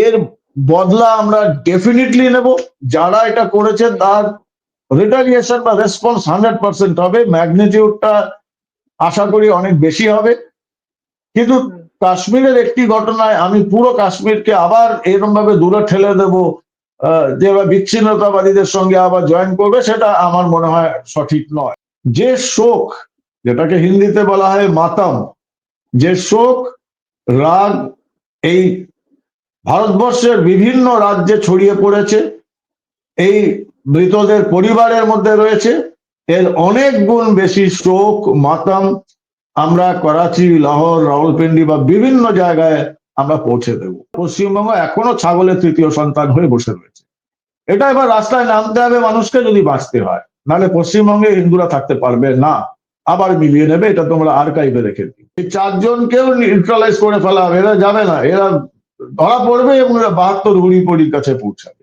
এর বদলা আমরা ডেফিনেটলি নেব। যারা এটা করেছে তার রিটালিয়েশন বা রেসপন্স হান্ড্রেড পার্সেন্ট হবে। ম্যাগনিটিউডটা আশা করি অনেক বেশি হবে। কিন্তু কাশ্মীরের একটি ঘটনায় আমি পুরো কাশ্মীরকে আবার এরকম ভাবে দূরে ঠেলে দেব যে বিচ্ছিন্নতাবাদীদের সঙ্গে আবার জয়েন করবে সেটা আমার মনে হয় সঠিক নয়। যে শোক যেটাকে হিন্দিতে বলা হয় মাতাম যে শোক রাগ এই ভারতবর্ষের বিভিন্ন রাজ্যে ছড়িয়ে পড়েছে। এই মৃতদের পরিবারের মধ্যে রয়েছে। এর অনেক গুণ বেশি শোক মাতাম আমরা করাচি, লাহোর, রাওয়ালপিন্ডি বা বিভিন্ন জায়গায় আমরা পৌঁছে দেব। পশ্চিমবঙ্গ এখনও ছাগলের তৃতীয় সন্তান হয়ে বসে রয়েছে। এটা এবার রাস্তায় নামতে হবে, মানুষকে যদি বাঁচতে হয়। নাহলে পশ্চিমবঙ্গে হিন্দুরা থাকতে পারবে না। আবার মিলিয়ে নেবে, এটা তোমরা আর্কাইভে রেখে দিই এই চারজনকেও নিউট্রালাইজ করে ফেলা হবে, এরা যাবে না। এরা ধরা পড়বে এবং এরা বাহাত্তর হুড়িপড়ির কাছে পৌঁছাবে।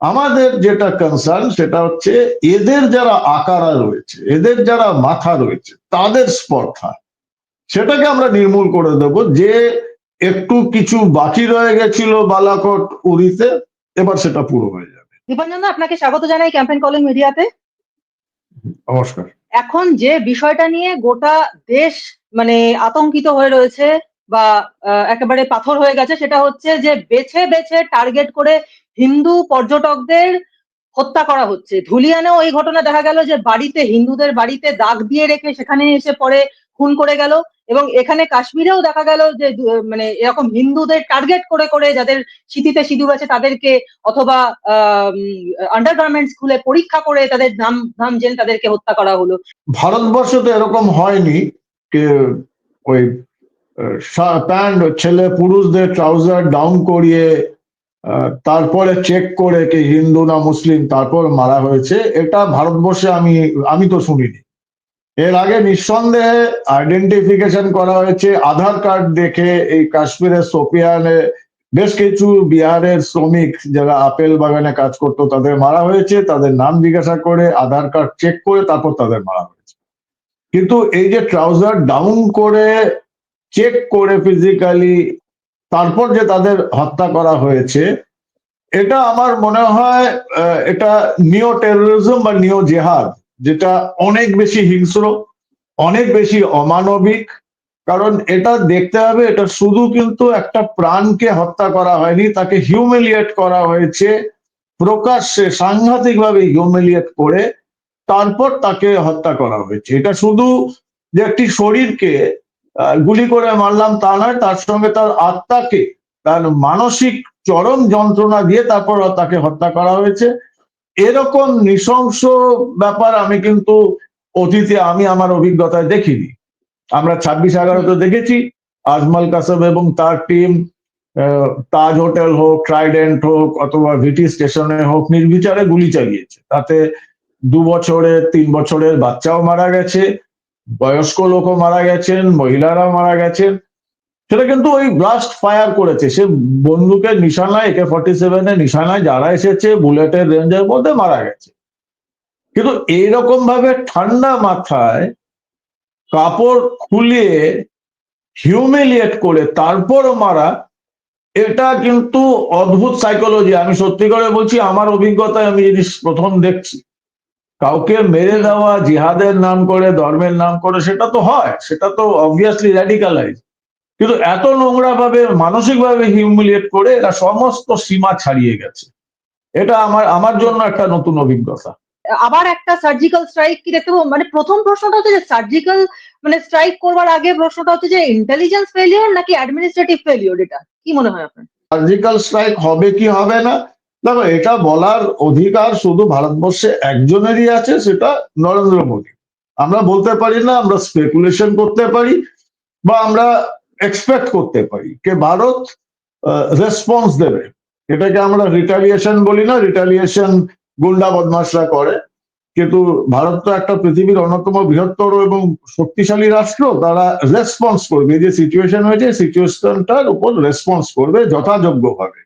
আমাদের যেটা কনসার্ন সেটা হচ্ছে এদের যারা আকারা রয়েছে এদের যারা মাথা রয়েছে তাদের স্পর্ধা। সেটাকে আমরা নির্মূল করে দেব যে একটু কিছু বাকি রয়ে গেছিল বালাকোট উড়িতে এবার সেটা পুরো হয়ে যাবে। দীপাঞ্জন আপনাকে স্বাগত জানাই ক্যাম্পেন কলিং মিডিয়াতে। নমস্কার। এখন যে বিষয়টা নিয়ে গোটা দেশ মানে আতঙ্কিত হয়ে রয়েছে বা একেবারে পাথর হয়ে গেছে, সেটা হচ্ছে যে বেছে বেছে টার্গেট করে হিন্দু পর্যটকদের হত্যা করা হচ্ছে। ধুলিয়ানেও এই ঘটনা দেখা গেল যে বাড়িতে, হিন্দুদের বাড়িতে দাগ দিয়ে রেখে সেখানে এসে পরে খুন করে গেল এবং এখানে কাশ্মীরেও দেখা গেল যে মানে এরকম হিন্দুদের টার্গেট করে করে যাদের স্মৃতিতে সিঁদুর আছে তাদেরকে অথবা আন্ডারগার্মেন্টস খুলে পরীক্ষা করে তাদের নাম নাম জেনে তাদেরকে হত্যা করা হলো। ভারতবর্ষ তো এরকম হয়নি ওই প্যান্ট ছেলে পুরুষদের ট্রাউজার ডাউন করিয়ে তারপরে চেক করে কি হিন্দু না মুসলিম, তারপর মারা হয়েছে। এটা ভারতবর্ষে আমি আমি তো শুনিনি। এর আগে নিঃসন্দেহে আইডেন্টিফিকেশন করা হয়েছে, আধার কার্ড দেখে এই কাশ্মীরের সোপিয়ানে বেশ কিছু বিহারের শ্রমিক যারা আপেল বাগানে কাজ করতো, তাদের মারা হয়েছে। তাদের নাম জিজ্ঞাসা করে, আধার কার্ড চেক করে তারপর তাদের মারা হয়েছে। কিন্তু এই যে ট্রাউজার ডাউন করে চেক করে ফিজিক্যালি তারপর যে তাদের হত্যা করা হয়েছে, এটা আমার মনে হয় এটা নিও টেরোরিজম বা নিও জেহাদ যেটা অনেক বেশি হিংস্র, অনেক বেশি অমানবিক, কারণ এটা দেখতে হবে, এটা শুধু কিন্তু একটা প্রাণকে হত্যা করা হয়নি, তাকে হিউমিলিয়েট করা হয়েছে, প্রকাশ্যে, সাংঘাতিকভাবে হিউমিলিয়েট করে, তারপর তাকে হত্যা করা হয়েছে। এটা শুধু যে একটি শরীরকে গুলি করে মারলাম তা নয়, তার সঙ্গে তার আত্মাকে, তার মানসিক চরম যন্ত্রণা দিয়ে তারপর তাকে হত্যা করা হয়েছে। এরকম নৃশংস ব্যাপার আমি কিন্তু অতীতে আমি আমার অভিজ্ঞতায় দেখিনি। আমরা ছাব্বিশ এগারোতে দেখেছি, আজমল কাসব এবং তার টিম তাজ হোটেল হোক, ট্রাইডেন্ট হোক, অথবা ভিটি স্টেশনে হোক, নির্বিচারে গুলি চালিয়েছে। তাতে দু বছরের তিন বছরের বাচ্চাও মারা গেছে। বয়স্ক লোকও মারা গেছেন, মহিলারাও মারা গেছেন। সেটা কিন্তু ওই ব্লাস্ট ফায়ার করেছে। সে বন্দুকের নিশানায় একে ফর্টি সেভেনের নিশানায় যারা এসেছে, বুলেটের রেঞ্জের মধ্যে মারা গেছে। কিন্তু এইরকম ভাবে ঠান্ডা মাথায় কাপড় খুলিয়ে হিউমিলিয়েট করে তারপরও মারা, এটা কিন্তু অদ্ভুত সাইকোলজি আমি সত্যি করে বলছি, আমার অভিজ্ঞতায় আমি জিনিস প্রথম দেখছি কাউকে মেরে দেওয়া জিহাদের নাম করে ধর্মের নাম করে সেটা তো হয় সেটা তো অবভিয়াসলি র্যাডিকালাইজ কিন্তু এত নোংরা ভাবে মানসিক ভাবে হিউমিলিয়েট করে এরা সমস্ত সীমা ছাড়িয়ে গেছে। এটা আমার আমার জন্য একটা নতুন অভিজ্ঞতা। আবার একটা সার্জিক্যাল স্ট্রাইক কি দেখতে মানে প্রথম প্রশ্নটা হচ্ছে যে সার্জিক্যাল মানে স্ট্রাইক করবার আগে প্রশ্নটা হচ্ছে যে ইন্টেলিজেন্স ফেলিওর নাকি অ্যাডমিনিস্ট্রেটিভ ফেলিওর এটা? কি মনে হয় আপনার? সার্জিক্যাল স্ট্রাইক হবে কি হবে না? দেখো, এটা বলার অধিকার শুধু ভারতবর্ষে একজনেরই আছে, সেটা নরেন্দ্র মোদী। আমরা বলতে পারি না, আমরা স্পেকুলেশন করতে পারি বা আমরা এক্সপেক্ট করতে পারি যে ভারত রেসপন্স দেবে। এটাকে আমরা রিটালিয়েশন বলি না রিটালিয়েশন গুন্ডা বদমাশরা করে। কিন্তু ভারত তো একটা পৃথিবীর অন্যতম বৃহত্তর এবং শক্তিশালী রাষ্ট্র, তারা রেসপন্স করবে। যে সিচুয়েশন হয়েছে সিচুয়েশনটার উপর রেসপন্স করবে যথাযোগ্যভাবে।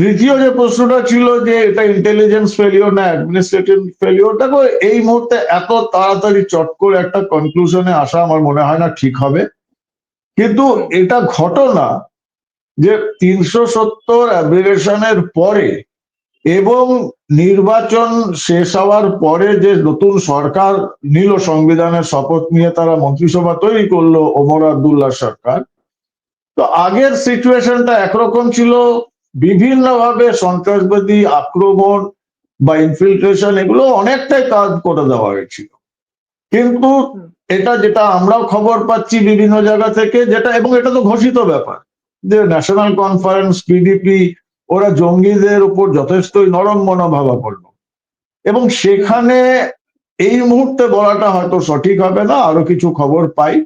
তৃতীয় যে প্রশ্নটা ছিল যে এটা ইন্টেলিজেন্স ফেলিওর না অ্যাডমিনিস্ট্রেটিভ ফেলিওর দেখো এই মুহূর্তে এত তাড়াতাড়ি চট করে একটা কনক্লুশনে আসা আমার মনে হয় না ঠিক হবে। কিন্তু এটা ঘটনা যে তিনশো সত্তর অ্যাব্রিগেশনের পরে এবং নির্বাচন শেষ হওয়ার পরে যে নতুন সরকার নিল সংবিধানের শপথ নিয়ে তারা মন্ত্রিসভা তৈরি করল, ওমর আবদুল্লাহ সরকার। তো আগের সিচুয়েশনটা একরকম ছিল বিভিন্নভাবে সন্ত্রাসবাদী আক্রমণ বা ইনফিল্ট্রেশন এগুলো অনেকটাই কাজ করে দেওয়া হয়েছিল। কিন্তু এটা যেটা আমরাও খবর পাচ্ছি বিভিন্ন জায়গা থেকে, যেটা এবং এটা তো ঘোষিত ব্যাপার যে ন্যাশনাল কনফারেন্স পিডিপি ওরা জঙ্গিদের উপর যথেষ্টই নরম মনোভাবা মনোভাবাপন্ন। এবং সেখানে এই মুহূর্তে বলাটা হয়তো সঠিক হবে না, আরও কিছু খবর পাই।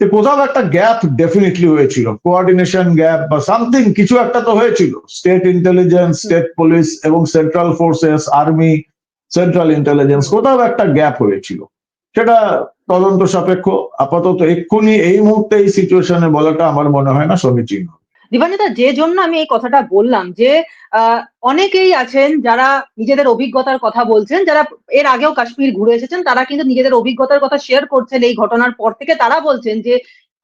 কোথাও একটা গ্যাপ ডেফিনেটলি হয়েছিল। কোঅর্ডিনেশন গ্যাপ বা সামথিং কিছু একটা তো হয়েছিল। স্টেট ইন্টেলিজেন্স স্টেট পুলিশ এবং central forces army central intelligence কোথাও একটা গ্যাপ হয়েছিল। সেটা তদন্ত সাপেক্ষ। আপাতত এক্ষুনি এই মুহূর্তে এই সিচুয়েশনে বলাটা আমার মনে হয় না সমীচীন দিবানিতা, যে জন্য আমি এই কথাটা বললাম যে অনেকেই আছেন যারা নিজেদের অভিজ্ঞতার কথা বলছেন, যারা এর আগেও কাশ্মীর ঘুরে এসেছেন, তারা কিন্তু নিজেদের অভিজ্ঞতার কথা শেয়ার করছেন এই ঘটনার পর থেকে। তারা বলছেন যে,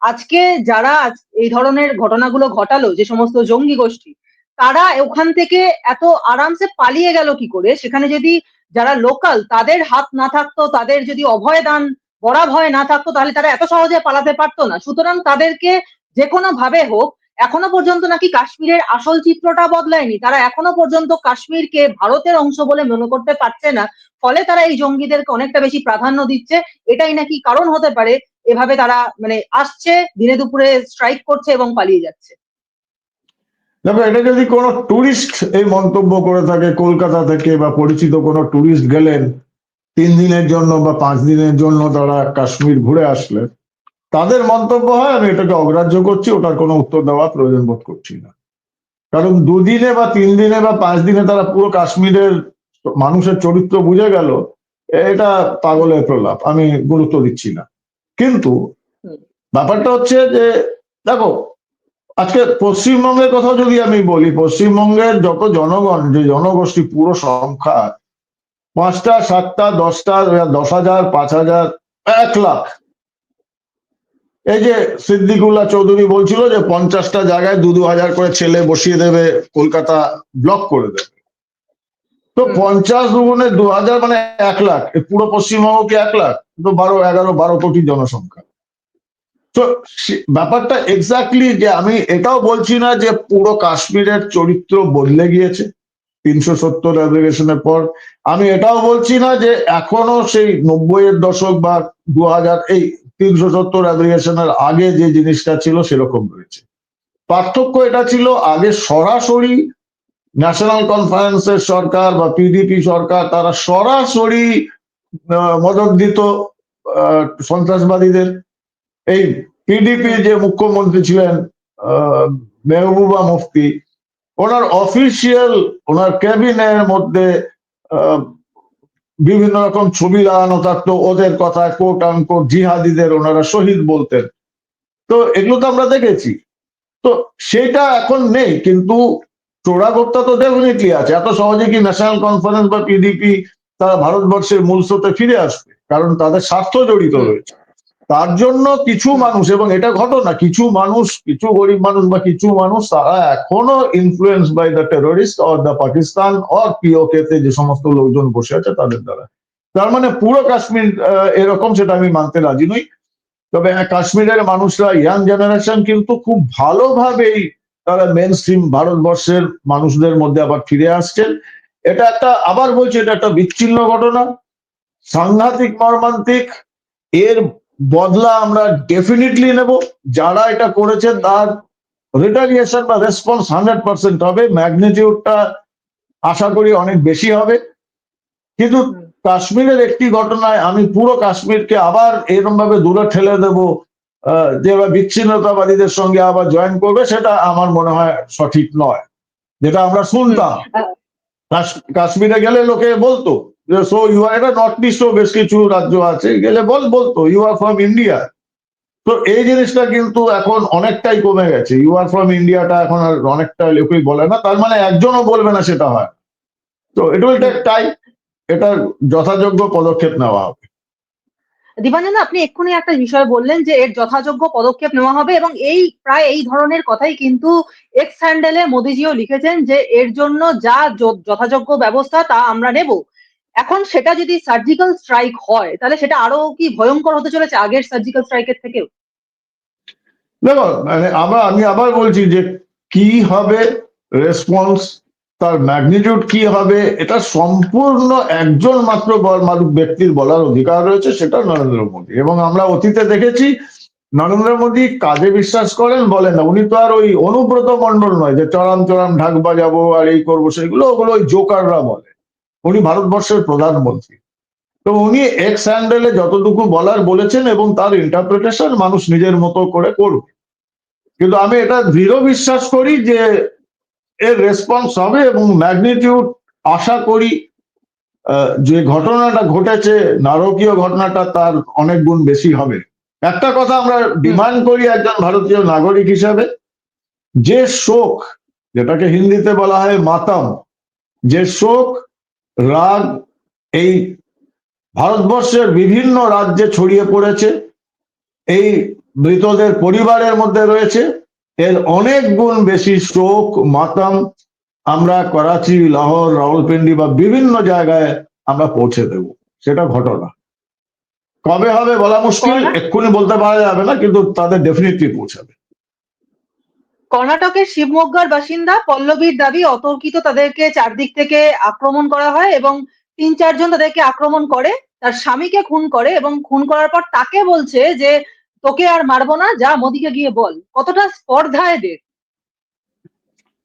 আজকে যারা এই ধরনের ঘটনাগুলো ঘটালো, যে সমস্ত জঙ্গি গোষ্ঠী, তারা ওখান থেকে এত আরামসে পালিয়ে গেল কি করে? সেখানে যদি যারা লোকাল তাদের হাত না থাকতো, তাদের যদি অভয় দান বরা ভয় না থাকতো, তাহলে তারা এত সহজে পালাতে পারতো না। সুতরাং তাদেরকে যে কোনো ভাবে হোক এখনও পর্যন্ত নাকি কাশ্মীরের আসল চিত্রটা বদলায়নি। তারা এখনও পর্যন্ত কাশ্মীরকে ভারতের অংশ বলে মনে করতে পারছে না। ফলে তারা এই জঙ্গিদেরকে অনেকটা বেশি প্রাধান্য দিচ্ছে। এটাই নাকি কারণ হতে পারে, এভাবে তারা মানে আসছে, দিনে দুপুরে স্ট্রাইক করছে এবং পালিয়ে যাচ্ছে। দেখো, এটা যদি কোনো টুরিস্ট এই মন্তব্য করে থাকে, কলকাতা থেকে বা পরিচিত কোনো টুরিস্ট গেলেন, তিন দিনের জন্য বা পাঁচ দিনের জন্য তারা কাশ্মীর ঘুরে আসলেন তাদের মন্তব্য হয় আমি এটাকে অগ্রাহ্য করছি ওটার কোনো উত্তর দেওয়া প্রয়োজন বোধ করছি না। কারণ দুদিনে বা তিন দিনে বা পাঁচ দিনে তারা পুরো কাশ্মীরের মানুষের চরিত্র বুঝে গেল এটা পাগলের প্রলাপ আমি গুরুত্ব দিচ্ছি না। কিন্তু ব্যাপারটা হচ্ছে যে দেখো আজকে পশ্চিমবঙ্গের কথা যদি আমি বলি পশ্চিমবঙ্গের যত জনগণ যে জনগোষ্ঠী পুরো সংখ্যা পাঁচটা সাতটা দশটা দশ হাজার পাঁচ হাজার এক লাখ এই যে সিদ্দিকুল্লাহ চৌধুরী বলছিল যে পঞ্চাশটা জায়গায় দু দু হাজার করে ছেলে বসিয়ে দেবে কলকাতা ব্লক করে দেবে। তো পঞ্চাশ দুগুণে দু হাজার মানে এক লাখ। পুরো পশ্চিমবঙ্গ কি এক লাখ? তো বারো এগারো বারো কোটি জনসংখ্যা। তো সে- ব্যাপারটা এক্স্যাক্টলি যে আমি এটাও বলছি না যে পুরো কাশ্মীরের চরিত্র বদলে গিয়েছে তিনশো সত্তর অ্যাপ্লিকেশনের পর। আমি এটাও বলছি না যে এখনও সেই নব্বই এর দশক বা দু হাজার এই তিনশো সত্তর অ্যাপ্লিকেশনের আগে যে জিনিসটা ছিল সেরকম রয়েছে। পার্থক্য এটা ছিল, আগে সরাসরি ন্যাশনাল কনফারেন্সের সরকার বা পিডিপি সরকার তারা সরাসরি মদত দিত সন্ত্রাসবাদীদের। এই পিডিপি যে মুখ্যমন্ত্রী ছিলেন মেহবুবা মুফতি, ওনার অফিসিয়াল ওনার ক্যাবিনের মধ্যে বিভিন্ন রকম ছবি লাগানো থাকতো, ওদের কথা কোট আনকোট জিহাদিদের ওনারা শহীদ বলতেন। তো এগুলো তো আমরা দেখেছি। তো সেটা এখন নেই, কিন্তু চোরাগোপ্তা তো ডেফিনেটলি আছে। এত সহজে কি ন্যাশনাল কনফারেন্স বা পিডিপি তারা ভারতবর্ষের মূল স্রোতে ফিরে আসবে? কারণ তাদের স্বার্থ জড়িত রয়েছে। তার জন্য কিছু মানুষ, এবং এটা ঘটনা, কিছু মানুষ, কিছু গরিব মানুষ বা কিছু মানুষ, তারা এখনও influence by the terrorist or the Pakistan or PoK তে যে সমস্ত লোকজন বসে আছে তাদের দ্বারা। তার মানে পুরো কাশ্মীর এরকম সেটা আমি মানতে রাজি নই। তবে হ্যাঁ কাশ্মীরের মানুষরা, ইয়াং জেনারেশন কিন্তু খুব ভালোভাবেই তারা মেন স্ট্রিম ভারতবর্ষের মানুষদের মধ্যে আবার ফিরে আসছেন। এটা একটা, আবার বলছি, এটা একটা বিচ্ছিন্ন ঘটনা। সাংঘাতিক, মর্মান্তিক, এর বদলা আমরা ডেফিনেটলি নেব। যারা এটা করেছে তার রিটালিয়েশন বা রেসপন্স হান্ড্রেড পার্সেন্ট হবে। ম্যাগনিটিউডটা আশা করি অনেক বেশি হবে। কিন্তু কাশ্মীরের একটি ঘটনায় আমি পুরো কাশ্মীরকে আবার এরকম ভাবে দূরে ঠেলে দেব যে বিচ্ছিন্নতাবাদীদের সঙ্গে আবার জয়েন করবে সেটা আমার মনে হয় সঠিক নয়। যেটা আমরা শুনতাম। কাশ- কাশ্মীরে গেলে লোকে বলতো সো ইউ আর এটা নর্থ ইস্টও বেশ কিছু রাজ্য আছে, গেলে বল বলতো ইউ আর ফ্রম ইন্ডিয়া তো এই জিনিসটা কিন্তু এখন অনেকটাই কমে গেছে। ইউ আর ফ্রম ইন্ডিয়াটা এখন আর অনেকটা লোকই বলে না, তার মানে একজনও বলবে না সেটা হয়। তো ইট উইল টেক টাইম এটার যথাযোগ্য পদক্ষেপ নেওয়া হবে। দীপাঞ্জন আপনি এক্ষুনি একটা বিষয় বললেন যে, এর যথাযোগ্য পদক্ষেপ নেওয়া হবে এবং এই, প্রায় এই ধরনের কথাই কিন্তু এক্স হ্যান্ডেলে মোদিজিও লিখেছেন যে, এর জন্য যা যথাযোগ্য ব্যবস্থা তা আমরা নেব। এখন সেটা যদি সার্জিক্যাল স্ট্রাইক হয়, তাহলে সেটা আরও কি ভয়ঙ্কর হতে চলেছে আগের সার্জিক্যাল স্ট্রাইকের থেকেও? দেখো মানে আমরা, আমি আবার বলছি যে কি হবে রেসপন্স তার ম্যাগনিটিউড কি হবে, এটা সম্পূর্ণ একজন মাত্র ব্যক্তির বলার অধিকার রয়েছে, সেটা নরেন্দ্র মোদী। এবং আমরা অতীতে দেখেছি, নরেন্দ্র মোদী কাজে বিশ্বাস করেন, বলেন না, উনি তো আর ওই অনুব্রত মন্ডল নয় যে চড়াম চড়াম ঢাক বাজাবো আর এই করব, সেগুলো ওগুলো ওই জোকাররা বলে। উনি ভারতবর্ষের প্রধানমন্ত্রী। তো উনি এক্স হ্যান্ডেলে যতটুকু বলার বলেছেন এবং তার ইন্টারপ্রিটেশন মানুষ নিজের মতো করে করবে। কিন্তু আমি এটা দৃঢ় বিশ্বাস করি যে এর রেসপন্স হবে এবং ম্যাগনিটিউড আশা করি যে ঘটনাটা ঘটেছে, নারকীয় ঘটনাটা তার অনেক গুণ বেশি হবে। একটা কথা আমরা ডিমান্ড করি একজন ভারতীয় নাগরিক হিসাবে, যে শোক, যেটাকে হিন্দিতে বলা হয় মাতাম, যে শোক রাগ এই ভারতবর্ষের বিভিন্ন রাজ্যে ছড়িয়ে পড়েছে। এই মৃতদের পরিবারের মধ্যে রয়েছে। এর অনেক গুণ বেশি শোক মাতাম আমরা করাচি লাহোর রাওয়ালপিন্ডি বা বিভিন্ন জায়গায় আমরা পৌঁছে দেব। সেটা ঘটনা। কবে হবে বলা মুশকিল এক্ষুনি বলতে পারা যাবে না কিন্তু তাদের ডেফিনেটলি পৌঁছাবে। কর্ণাটকের শিবমোগ্গার বাসিন্দা পল্লবীর দাবি, অতর্কিত তাদেরকে চারদিক থেকে আক্রমণ করা হয় এবং তিন চারজন তাদেরকে আক্রমণ করে, তার স্বামীকে খুন করে এবং খুন করার পর তাকে বলছে যে, তোকে আর মারবো না, যা মোদিকে গিয়ে বল। কতটা স্পর্ধা এদের?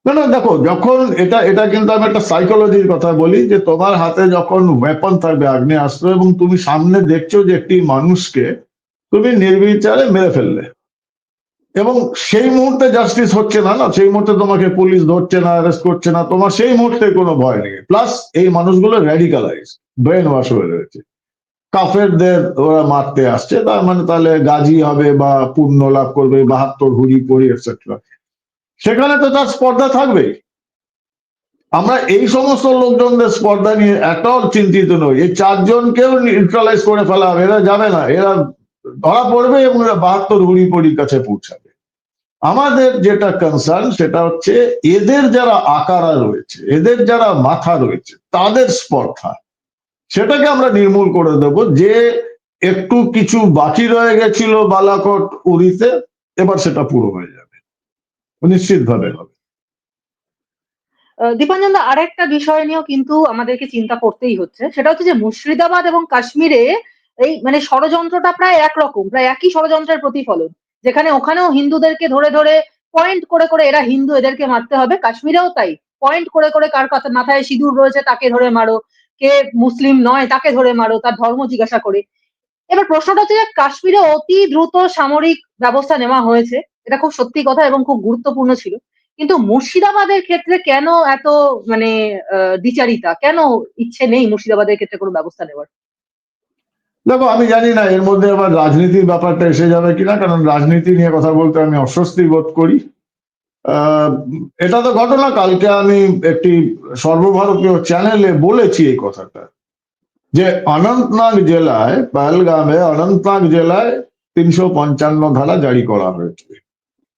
না না, দেখো, যখন এটা এটা কিন্তু আমি একটা সাইকোলজির কথা বলি যে, তোমার হাতে যখন ওয়েপন থাকবে, আগ্নেয়াস্ত্র এবং তুমি সামনে দেখছ যে একটি মানুষকে, তুমি নির্বিচারে মেরে ফেললে। এবং সেই মুহূর্তে জাস্টিস হচ্ছে না না? সেই মুহূর্তে তোমাকে পুলিশ ধরছে না অ্যারেস্ট করছে না, তোমার সেই মুহূর্তে কোনো ভয় নেই। প্লাস এই মানুষগুলো র্যাডিকালাইজ ব্রেন ওয়াশ হয়ে রয়েছে। কাফেরদের ওরা মারতে আসছে, তার মানে তাহলে গাজী হবে বা পুণ্য লাভ করবে, বাহাত্তর হুড়ি পড়ি এটসেট্রা সেখানে তো তার স্পর্ধা থাকবেই। আমরা এই সমস্ত লোকজনদের স্পর্ধা নিয়ে এতও চিন্তিত নই। এই চারজনকেও নিউট্রালাইজ করে ফেলা হবে, এরা যাবে না। এরা ধরা পড়বে এবং এরা বাহাত্তর হুড়ি পড়ির কাছে পৌঁছাবে। আমাদের যেটা কনসার্ন সেটা হচ্ছে এদের যারা আকারা রয়েছে এদের যারা মাথা রয়েছে তাদের স্পর্ধা। সেটাকে আমরা নির্মূল করে দেব যে একটু কিছু বাকি রয়ে গেছিল বালাকোট উড়িতে এবার সেটা পুরো হয়ে যাবে। নিশ্চিতভাবে হবে। আহ, দীপাঞ্জন দা আরেকটা বিষয় নিয়েও কিন্তু আমাদেরকে চিন্তা করতেই হচ্ছে। সেটা হচ্ছে যে মুর্শিদাবাদ এবং কাশ্মীরে এই মানে ষড়যন্ত্রটা প্রায় একরকম প্রায় একই ষড়যন্ত্রের প্রতিফলন। যেখানে ওখানেও হিন্দুদেরকে ধরে ধরে পয়েন্ট করে করে এরা হিন্দু এদেরকে মারতে হবে। কাশ্মীরেও তাই। পয়েন্ট করে করে কার কথা মাথায় সিঁদুর রয়েছে তাকে ধরে মারো। কে মুসলিম নয় তাকে ধরে মারো তার ধর্ম জিজ্ঞাসা করে। এবার প্রশ্নটা হচ্ছে যে কাশ্মীরে অতি দ্রুত সামরিক ব্যবস্থা নেওয়া হয়েছে। এটা খুব সত্যি কথা এবং খুব গুরুত্বপূর্ণ ছিল। কিন্তু মুর্শিদাবাদের ক্ষেত্রে কেন এত মানে আহ, দ্বিচারিতা? কেন ইচ্ছে নেই মুর্শিদাবাদের ক্ষেত্রে কোনো ব্যবস্থা নেওয়ার? দেখো, আমি জানি না, এর মধ্যে আবার রাজনীতির ব্যাপারটা এসে যাবে কিনা, কারণ রাজনীতি নিয়ে কথা বলতে আমি অস্বস্তি বোধ করি। এটা তো ঘটনা, কালকে আমি একটি সর্বভারতীয় চ্যানেলে বলেছি এই কথাটা, যে অনন্তনাগ জেলায়, পহলগামে অনন্তনাগ জেলায় তিনশো পঞ্চান্ন ধারা জারি করা হয়েছে।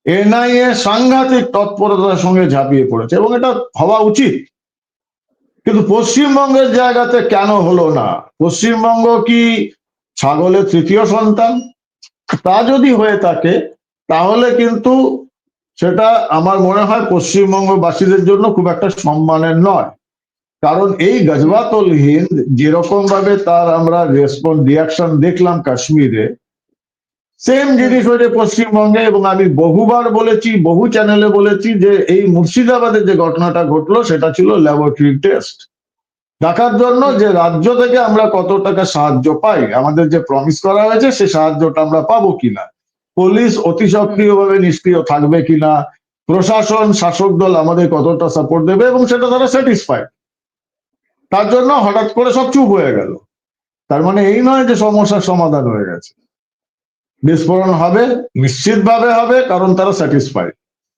এনআইএ সাংঘাতিক তৎপরতার সঙ্গে ঝাঁপিয়ে পড়েছে, এবং এটা হওয়া উচিত। কিন্তু পশ্চিমবঙ্গের জায়গাতে কেন হলো না? পশ্চিমবঙ্গ কি ছাগলের তৃতীয় সন্তান। তা যদি হয়ে থাকে, তাহলে কিন্তু সেটা আমার মনে হয় পশ্চিমবঙ্গবাসীদের জন্য খুব একটা সম্মানের নয়। কারণ এই গজবাতল হিন্দ যেরকম ভাবে তার আমরা রেসপন্স রিয়াকশন দেখলাম কাশ্মীরে সেম জিনিস হয়েছে পশ্চিমবঙ্গে এবং আমি বহুবার বলেছি, বহু চ্যানেলে বলেছি যে এই মুর্শিদাবাদের যে ঘটনাটা ঘটলো, সেটা ছিল ল্যাবরেটরি টেস্ট দেখার জন্য যে রাজ্য থেকে আমরা কত টাকা সাহায্য পাই, আমাদের যে প্রমিস করা হয়েছে সে সাহায্যটা আমরা পাবো কিনা? পুলিশ অতি সক্রিয়ভাবে নিষ্ক্রিয় থাকবে কিনা? প্রশাসন, শাসক দল আমাদের কতটা সাপোর্ট দেবে এবং সেটা তারা স্যাটিসফাইড তার জন্য হঠাৎ করে সব চুপ হয়ে গেল। তার মানে এই নয় যে সমস্যার সমাধান হয়ে গেছে। বিস্ফোরণ হবে, নিশ্চিতভাবে হবে, কারণ তারা স্যাটিসফাইড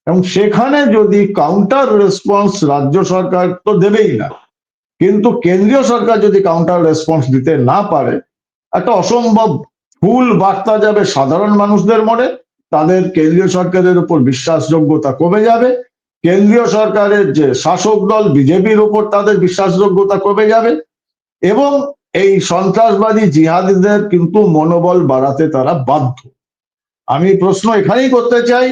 এবং সেখানে যদি কাউন্টার রেসপন্স রাজ্য সরকার তো দেবেই না। কিন্তু কেন্দ্রীয় সরকার যদি কাউন্টার রেসপন্স দিতে না পারে, একটা অসম্ভব ভুল বার্তা যাবে সাধারণ মানুষদের মনে, তাদের কেন্দ্রীয় সরকারের উপর বিশ্বাসযোগ্যতা কমে যাবে, কেন্দ্রীয় সরকারের যে শাসক দল, বিজেপির উপর তাদের বিশ্বাসযোগ্যতা কমে যাবে, এবং এই সন্ত্রাসবাদী জিহাদিদের কিন্তু মনোবল বাড়াতে তারা বাধ্য। আমি প্রশ্ন এখানেই করতে চাই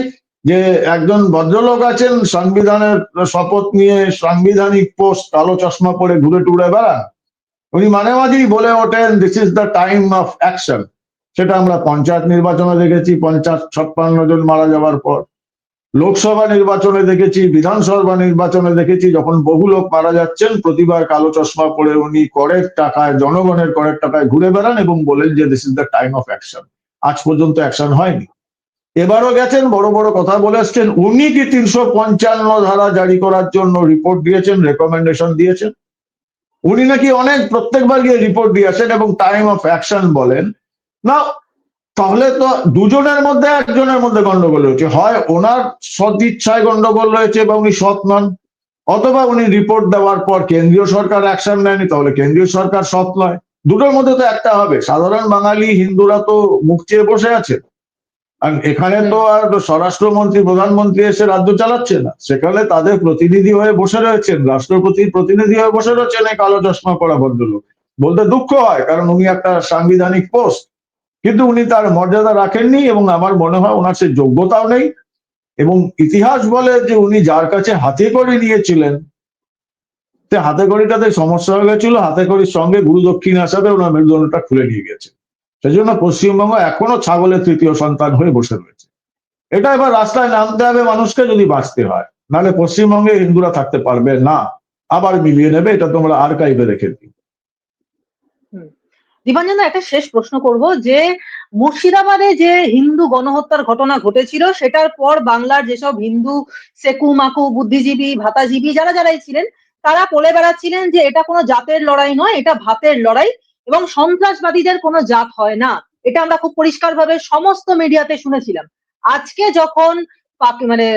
যে একজন ভদ্রলোক আছেন, সংবিধানের শপথ নিয়ে সাংবিধানিক পোস্ট, কালো চশমা পরে ঘুরে টুরে বেড়ান, উনি মাঝে মাঝেই বলে ওঠেন this is the time of action সেটা আমরা পঞ্চায়েত নির্বাচনে দেখেছি পঞ্চাশ ছাপ্পান্ন জন মারা যাওয়ার পর। লোকসভা নির্বাচনে দেখেছি, বিধানসভা নির্বাচনে দেখেছি, যখন বহু লোক মারা যাচ্ছেন, প্রতিবার কালো চশমা পরে উনি করের টাকায়, জনগণের করের টাকায় ঘুরে বেড়ান এবং বলেন যে this is the time of action আজ পর্যন্ত অ্যাকশন হয়নি। এবারও গেছেন, বড় বড় কথা বলে আসছেন। উনি কি তিনশো পঞ্চান্ন ধারা জারি করার জন্য রিপোর্ট দিয়েছেন রেকমেন্ডেশন দিয়েছেন? উনি নাকি অনেক প্রত্যেকবার গিয়ে রিপোর্ট দিয়ে আসেন এবং টাইম অফ অ্যাকশন বলেন। না, তাহলে তো দুজনের মধ্যে একজনের মধ্যে গন্ডগোল হয়েছে। হয় ওনার সৎ ইচ্ছায় গন্ডগোল রয়েছে বা উনি সৎ নন, অথবা উনি রিপোর্ট দেওয়ার পর কেন্দ্রীয় সরকার অ্যাকশন নেয়নি, তাহলে কেন্দ্রীয় সরকার সৎ নয়। দুটোর মধ্যে তো একটা হবে। সাধারণ বাঙালি, হিন্দুরা তো মুখ চেয়ে বসে আছে। আর এখানে তো আর স্বরাষ্ট্রমন্ত্রী, প্রধানমন্ত্রী এসে রাজ্য চালাচ্ছে না। সেখানে তাদের প্রতিনিধি হয়ে বসে রয়েছেন, রাষ্ট্রপতি প্রতিনিধি হয়ে বসে রয়েছেন এই কালো চশমা পরা ভদ্রলোক। বলতে দুঃখ হয়, কারণ উনি একটা সাংবিধানিক পোস্ট। কিন্তু উনি তার মর্যাদা রাখেননি এবং আমার মনে হয় ওনার সে যোগ্যতাও নেই। এবং ইতিহাস বলে যে উনি যার কাছে হাতে করে নিয়েছিলেন হাতে কড়িটাতে সমস্যা হয়ে গেছিল, হাতে কড়ির সঙ্গে গুরু দক্ষিণ হিসাবে ওনার মেরুদণ্ডটা খুলে নিয়ে গেছে। সেজন্য পশ্চিমবঙ্গ এখনও ছাগলের তৃতীয় সন্তান হয়ে বসে রয়েছে। এটা এবার রাস্তায় নামতে হবে, মানুষকে যদি বাঁচতে হয়, নাহলে পশ্চিমবঙ্গে হিন্দুরা থাকতে পারবে না। আবার মিলিয়ে নেবে, এটা তোমরা আর্কাইভে রেখে দিও। একটা শেষ প্রশ্ন করব যে, মুর্শিদাবাদে যে হিন্দু গণহত্যার ঘটনা ঘটেছিল, সেটার পর বাংলার যেসব হিন্দু, সেকু, মাকু, বুদ্ধিজীবী, ভাতাজীবী যারা যারাই ছিলেন, তারা বলে বেড়াচ্ছিলেন যে, এটা কোনো জাতের লড়াই নয়, এটা ভাতের লড়াই। এবং সন্ত্রাসবাদীদের কোনো জাত হয় না। এটা আমরা খুব পরিষ্কারভাবে সমস্ত মিডিয়াতে শুনেছিলাম। আজকে যখন মানে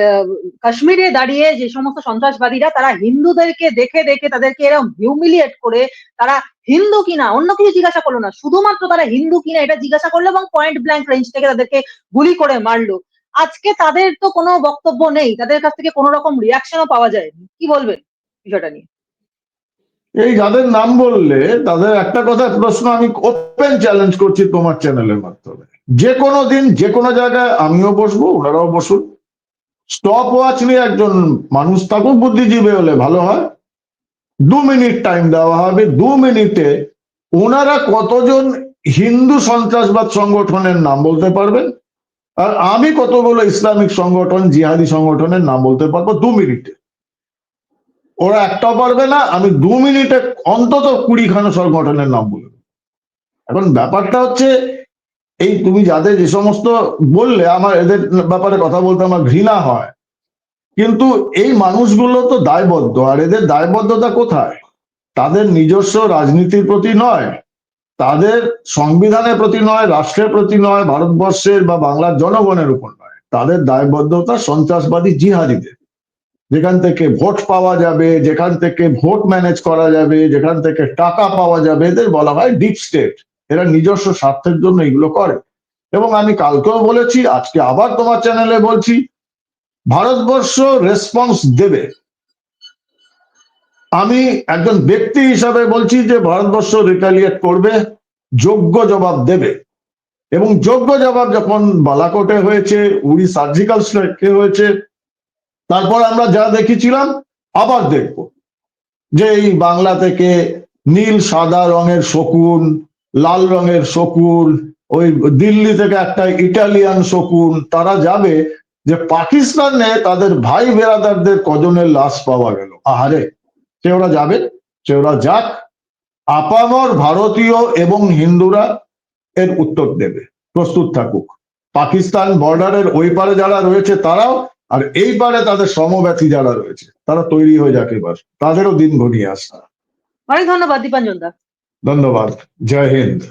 কাশ্মীরে দাঁড়িয়ে যে সমস্ত সন্ত্রাসবাদীরা, তারা হিন্দুদেরকে দেখে দেখে তাদেরকে এরকম হিউমিলিয়েট করে, তারা হিন্দু কিনা, অন্য কিছু জিজ্ঞাসা করল না। শুধুমাত্র তারা হিন্দু কিনা এটা জিজ্ঞাসা করল এবং পয়েন্ট ব্ল্যাঙ্ক রেঞ্জ থেকে তাদেরকে গুলি করে মারলো। আজকে তাদের তো কোনো বক্তব্য নেই। তাদের কাছ থেকে কোনো রকম রিয়াকশনও পাওয়া যায়নি। কি বলবেন বিষয়টা নিয়ে? এই যাদের নাম বললে, তাদের একটা কথা, প্রশ্ন আমি ওপেন চ্যালেঞ্জ করছি তোমার চ্যানেলের মাধ্যমে। যে কোনো দিন, যে কোনো জায়গায় আমিও বসবো, ওনারাও বসুন। স্টপ ওয়াচ নিয়ে একজন মানুষ থাকুক, বুদ্ধিজীবী হলে ভালো হয়। দু মিনিট টাইম দেওয়া হবে, দু মিনিটে ওনারা কতজন হিন্দু সন্ত্রাসবাদ সংগঠনের নাম বলতে পারবেন? আর আমি কতগুলো ইসলামিক সংগঠন, জিহাদি সংগঠনের নাম বলতে পারব দু মিনিটে ওরা একটাও পারবে না, আমি দু মিনিটে অন্তত কুড়িখানা সংগঠনের নাম বলে এখন ব্যাপারটা হচ্ছে, এই তুমি যাদের যে সমস্ত বললে, আমার এদের ব্যাপারে কথা বলতে আমার ঘৃণা হয়। কিন্তু এই মানুষগুলো তো দায়বদ্ধ, আর এদের দায়বদ্ধতা কোথায়? তাদের নিজস্ব রাজনীতির প্রতি নয়, তাদের সংবিধানের প্রতি নয়, রাষ্ট্রের প্রতি নয়, ভারতবর্ষের বা বাংলার জনগণের উপর নয়। তাদের দায়বদ্ধতা সন্ত্রাসবাদী জিহাদিদের। যেখান থেকে ভোট পাওয়া যাবে, যেখান থেকে ভোট ম্যানেজ করা যাবে, যেখান থেকে টাকা পাওয়া যাবে, এদের বলা হয় ডিপ স্টেট। এরা নিজস্ব স্বার্থের জন্য এগুলো করে। এবং আমি কালকেও বলেছি, আজকে আবার তোমার চ্যানেলে বলছি, ভারতবর্ষ রেসপন্স দেবে। আমি একজন ব্যক্তি হিসাবে বলছি যে ভারতবর্ষ রিটালিয়েট করবে, যোগ্য জবাব দেবে। এবং যোগ্য জবাব যখন বালাকোটে হয়েছে উড়ি সার্জিক্যাল স্ট্রাইকে হয়েছে তারপর আমরা যা দেখেছিলাম, আবার দেখব যে এই বাংলা থেকে নীল, সাদা রঙের শকুন, লাল রঙের শকুন, ওই দিল্লি থেকে একটা ইটালিয়ান শকুন, তারা যাবে যে পাকিস্তানে তাদের ভাই বেরাদারদের কজনের লাশ পাওয়া গেল। আহারে, সে ওরা যাবে, সে ওরা যাক, আপামর ভারতীয় এবং হিন্দুরা এর উত্তর দেবে। প্রস্তুত থাকুক। পাকিস্তান বর্ডারের ওই পারে যারা রয়েছে, তারাও আর এইবারে তাদের সমব্যথী যারা রয়েছে তারা তৈরি হয়ে যাক এবার। তাদেরও দিন ঘনিয়ে আসা অনেক ধন্যবাদ দীপাঞ্জন দা। ধন্যবাদ। জয় হিন্দ।